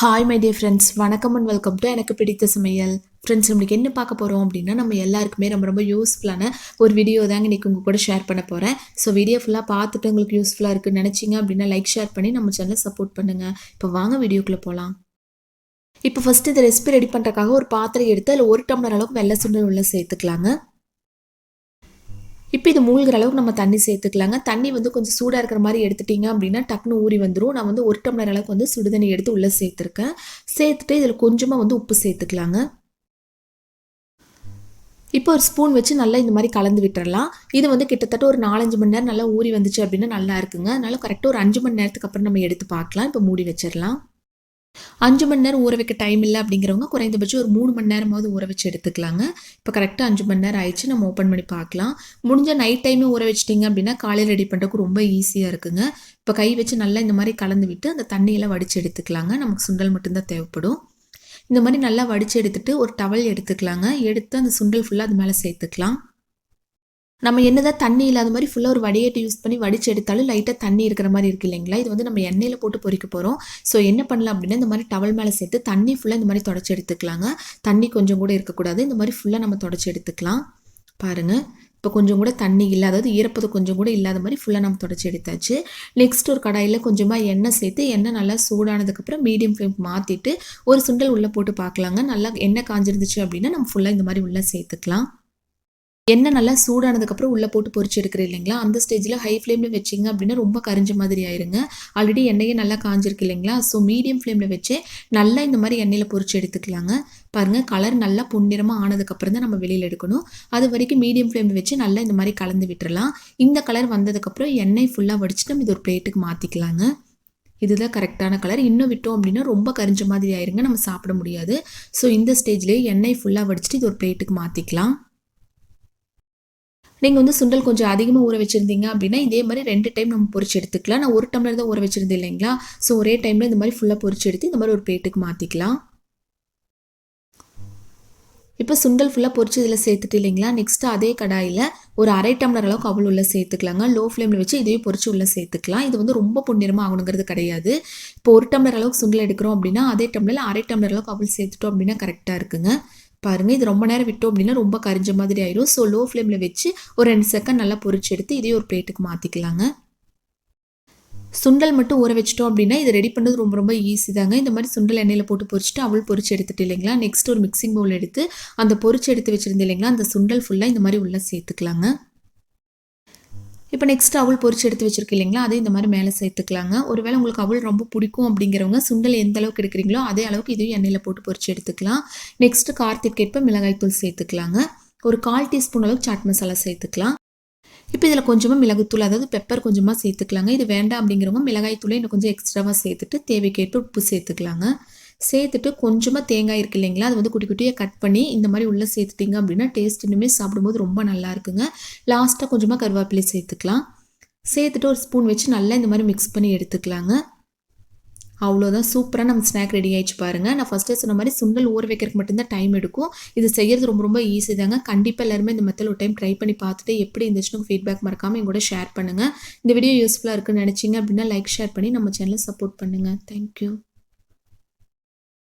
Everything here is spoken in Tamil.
ஹாய் மை டியர் ஃப்ரெண்ட்ஸ் வணக்கம் அண்ட் வெல்கம் டு எனக்கு பிடித்த சமையல். ஃப்ரெண்ட்ஸ் நம்மளுக்கு என்ன பார்க்க போகிறோம் அப்படின்னா நம்ம எல்லாருக்குமே ரொம்ப ரொம்ப யூஸ்ஃபுல்லான ஒரு வீடியோ தாங்க இன்றைக்கி உங்கள் கூட ஷேர் பண்ண போகிறேன் ஸோ வீடியோ ஃபுல்லாக பார்த்துட்டு உங்களுக்கு யூஸ்ஃபுல்லாக இருக்குன்னு நினச்சிங்க அப்படின்னா லைக் ஷேர் பண்ணி நம்ம சேனலை சப்போர்ட் பண்ணுங்கள் இப்போ வாங்க வீடியோக்குள்ளே போகலாம் இப்போ ஃபஸ்ட்டு இந்த ரெசிபி ரெடி பண்ணுறக்காக ஒரு பாத்திரம் எடுத்து அதில் ஒரு டம்ளர் அளவுக்கு வெள்ளை சுண்டல் உள்ள சேர்த்துக்கலாங்க. இப்போ இது மூழ்கிற அளவுக்கு நம்ம தண்ணி சேர்த்துக்கலாங்க. தண்ணி வந்து கொஞ்சம் சூடாக இருக்கிற மாதிரி எடுத்துட்டிங்க அப்படின்னா டக்குன்னு ஊறி வந்துடும் நான் வந்து ஒரு டம்ளர் அளவுக்கு வந்து சுடுதண்ணி எடுத்து உள்ளே சேர்த்துருக்கேன். சேர்த்துட்டு இதில் கொஞ்சமாக வந்து உப்பு சேர்த்துக்கலாங்க. இப்போ ஒரு ஸ்பூன் வச்சு நல்லா இந்த மாதிரி கலந்து விட்டுறலாம். இது வந்து கிட்டத்தட்ட ஒரு நாலஞ்சு மணி நேரம் நல்லா ஊறி வந்துச்சு அப்படின்னா நல்லா இருக்குங்க. அதனால கரெக்டாக ஒரு அஞ்சு மணி நேரத்துக்கு அப்புறம் நம்ம எடுத்து பார்க்கலாம். இப்போ மூடி வச்சிடலாம். அஞ்சு மணி நேரம் ஊற வைக்க டைம் இல்லை அப்படிங்கிறவங்க குறைந்தபட்சம் ஒரு மூணு மணி நேரமாவது ஊற வச்சு எடுத்துக்கலாங்க. இப்போ கரெக்டாக அஞ்சு மணி நேரம் ஆயிடுச்சு நம்ம ஓப்பன் பண்ணி பார்க்கலாம். முடிஞ்ச நைட் டைமே ஊற வச்சிட்டிங்க அப்படின்னா காலையில் ரெடி பண்ணுறதுக்கு ரொம்ப ஈஸியாக இருக்குங்க. இப்போ கை வச்சு நல்லா இந்த மாதிரி கலந்து விட்டு அந்த தண்ணியெல்லாம் வடித்து எடுத்துக்கலாங்க. நமக்கு சுண்டல் மட்டும்தான் தேவைப்படும். இந்த மாதிரி நல்லா வடித்து எடுத்துகிட்டு ஒரு டவல் எடுத்துக்கலாங்க. எடுத்து அந்த சுண்டல் ஃபுல்லாக அது மேலே சேர்த்துக்கலாம். நம்ம என்னதான் தண்ணி இல்லாத மாதிரி ஃபுல்லாக ஒரு வடிகட்டி யூஸ் பண்ணி வடிச்சு எடுத்தாலும் லைட்டாக தண்ணி இருக்கிற மாதிரி இருக்கு இல்லைங்களா? இது வந்து நம்ம எண்ணெயில் போட்டு பொறிக்க போகிறோம் ஸோ என்ன பண்ணலாம் அப்படின்னா இந்த மாதிரி டவல் மேலே சேர்த்து தண்ணி ஃபுல்லாக இந்த மாதிரி தொடச்சி எடுத்துக்கலாங்க. தண்ணி கொஞ்சம் கூட இருக்கக்கூடாது. இந்த மாதிரி ஃபுல்லாக நம்ம தொடச்சி எடுத்துக்கலாம். பாருங்கள் இப்போ கொஞ்சம் கூட தண்ணி இல்லை அதாவது ஈரப்பதம் கொஞ்சம் கூட இல்லாத மாதிரி ஃபுல்லாக நம்ம தொடச்சி எடுத்தாச்சு. நெக்ஸ்ட் ஒரு கடாயில் கொஞ்சமாக எண்ணெய் சேர்த்து எண்ணெய் நல்லா சூடானதுக்கப்புறம் மீடியம் ஃப்ளேம் மாற்றிட்டு ஒரு சுண்டல் உள்ளே போட்டு பார்க்கலாங்க. நல்லா எண்ணெய் காஞ்சிருந்துச்சு அப்படின்னா நம்ம ஃபுல்லாக இந்த மாதிரி உள்ளே சேர்த்துக்கலாம். எண்ணெய் நல்லா சூடானதுக்கப்புறம் உள்ளே போட்டு பொறிச்சு எடுக்கிறேன் இல்லைங்களா? அந்த ஸ்டேஜில் ஹை ஃப்ளேமில் வச்சிங்க அப்படின்னா ரொம்ப கரிஞ்ச மாதிரி ஆயிருங்க. ஆல்ரெடி எண்ணெயே நல்லா காஞ்சிருக்கு இல்லைங்களா? ஸோ மீடியம் ஃப்ளேமில் வச்சே நல்லா இந்த மாதிரி எண்ணெயில் பொறிச்சு எடுத்துக்கலாங்க. பாருங்கள் கலர் நல்லா பொன்னிறமாக ஆனதுக்கப்புறம் தான் நம்ம வெளியில் எடுக்கணும். அது வரைக்கும் மீடியம் ஃப்ளேமில் வச்சு நல்லா இந்த மாதிரி கலந்து விட்டுறலாம். இந்த கலர் வந்ததுக்கப்புறம் எண்ணெய் ஃபுல்லாக வடிச்சு நம்ம இது ஒரு பிளேட்டுக்கு மாற்றிக்கலாங்க இதுதான் கரெக்டான கலர் இன்னும் விட்டோம் அப்படின்னா ரொம்ப கரிஞ்ச மாதிரி ஆயிருங்க. நம்ம சாப்பிட முடியாது. ஸோ இந்த ஸ்டேஜ்லேயே எண்ணெய் ஃபுல்லாக வடிச்சிட்டு இது ஒரு பிளேட்டுக்கு மாற்றிக்கலாம் நீங்கள் வந்து சுண்டல் கொஞ்சம் அதிகமாக ஊற வச்சுருந்தீங்க அப்படின்னா இதே மாதிரி ரெண்டு டைம் நம்ம பொறிச்சு எடுத்துக்கலாம். நான் ஒரு டம்ளர் தான் ஊற வச்சுருந்தேன் இல்லைங்களா? ஸோ ஒரே டைமில் இந்த மாதிரி ஃபுல்லாக பொறிச்சு எடுத்து இந்த மாதிரி ஒரு பிளேட்டுக்கு மாற்றிக்கலாம் இப்போ சுண்டல் ஃபுல்லாக பொறிச்சு இதில் சேர்த்துட்டு இல்லைங்களா? நெக்ஸ்ட்டு அதே கடாயில் ஒரு அரை டம்ளர் அளவுக்கு அவள் உள்ளே சேர்த்துக்கலாங்க. லோ ஃப்ளேமில் வச்சு இதையும் பொறிச்சு உள்ளே சேர்த்துக்கலாம். இது வந்து ரொம்ப பொன்னிறமாக ஆகணுங்கிறது கிடையாது. இப்போ ஒரு டம்ளர் அளவுக்கு சுண்டல் எடுக்கிறோம் அப்படின்னா அதே டம்ளரில் அரை டம்ளர் அளவுக்கு அவள் சேர்த்துட்டோம் அப்படின்னா கரெக்டாக இருக்குங்க. பாருங்கள் இது ரொம்ப நேரம் விட்டோம் அப்படின்னா ரொம்ப கரிஞ்ச மாதிரி ஆயிரும். ஸோ லோ ஃப்ளேமில் வச்சு ஒரு ரெண்டு செகண்ட் நல்லா பொறிச்சு எடுத்து இதையும் ஒரு பிளேட்டுக்கு மாற்றிக்கலாங்க சுண்டல் மட்டும் ஊற வச்சிட்டோம் அப்படின்னா இது ரெடி பண்ணுறது ரொம்ப ரொம்ப ஈஸி தாங்க. இந்த மாதிரி சுண்டல் எண்ணெயில் போட்டு பொறிச்சிட்டு அவள் பொறிச்சு எடுத்துட்டு இல்லைங்களா? நெக்ஸ்ட் ஒரு மிக்சிங் பவுல் எடுத்து அந்த பொறிச்சு எடுத்து வச்சுருந்து இல்லைங்களா? அந்த சுண்டல் ஃபுல்லாக இந்த மாதிரி உள்ளே சேர்த்துக்கலாங்க. இப்போ நெக்ஸ்ட் அவள் பொறிச்சு எடுத்து வச்சிருக்கு இல்லைங்களா? அதே இந்த மாதிரி மேலே சேர்த்துக்கலாங்க. ஒருவேளை உங்களுக்கு அவள் ரொம்ப பிடிக்கும் அப்படிங்கிறவங்க சுண்டல் எந்த அளவுக்கு எடுக்கிறீங்களோ அதே அளவுக்கு இதையும் எண்ணெயில் போட்டு பொறிச்சு எடுத்துக்கலாம். நெக்ஸ்ட் கார்த்திகேற்ப மிளகாய் தூள் சேர்த்துக்கலாங்க. ஒரு கால் டீஸ்பூன் அளவுக்கு சாட் மசாலா சேர்த்துக்கலாம். இப்போ இதில் கொஞ்சமாக மிளகுத்தூள் அதாவது பெப்பர் கொஞ்சமாக சேர்த்துக்கலாங்க. இது வேண்டாம் அப்படிங்கிறவங்க மிளகாய் தூளை இன்னும் கொஞ்சம் எக்ஸ்ட்ராவாக சேர்த்துட்டு தேவைக்கேற்ப உப்பு சேர்த்துக்கலாங்க. சேர்த்துட்டு கொஞ்சமாக தேங்காய் இருக்கு இல்லைங்களா? அது வந்து குட்டி குட்டியாக கட் பண்ணி இந்த மாதிரி உள்ளே சேர்த்துட்டிங்க அப்படின்னா டேஸ்ட் இன்னுமே சாப்பிடும்போது ரொம்ப நல்லா இருக்குங்க. லாஸ்ட்டாக கொஞ்சமாக கருவேப்பிலை சேர்த்துக்கலாம். சேர்த்துட்டு ஒரு ஸ்பூன் வச்சு நல்லா இந்த மாதிரி மிக்ஸ் பண்ணி எடுத்துக்கலாங்க. அவ்வளோதான் சூப்பராக நம்ம ஸ்நாக் ரெடி ஆயிடுச்சு பாருங்கள் நான் ஃபஸ்ட்டே சொன்ன மாதிரி சுண்டல் ஊற வைக்கிறதுக்கு மட்டும்தான் டைம் எடுக்கும். இது செய்கிறது ரொம்ப ரொம்ப ஈஸி தாங்க. கண்டிப்பாக எல்லாருமே இந்த மெத்தட் ஒரு டைம் ட்ரை பண்ணி பார்த்துட்டு எப்படி இருந்துச்சுன்னு ஃபீட்பேக் மறக்காமல் எங்கூட ஷேர் பண்ணுங்கள் இந்த வீடியோ யூஸ்ஃபுல்லாக இருக்குன்னு நினச்சிங்க அப்படின்னா லைக் ஷேர் பண்ணி நம்ம சேனலை சப்போர்ட் பண்ணுங்கள் தேங்க்யூ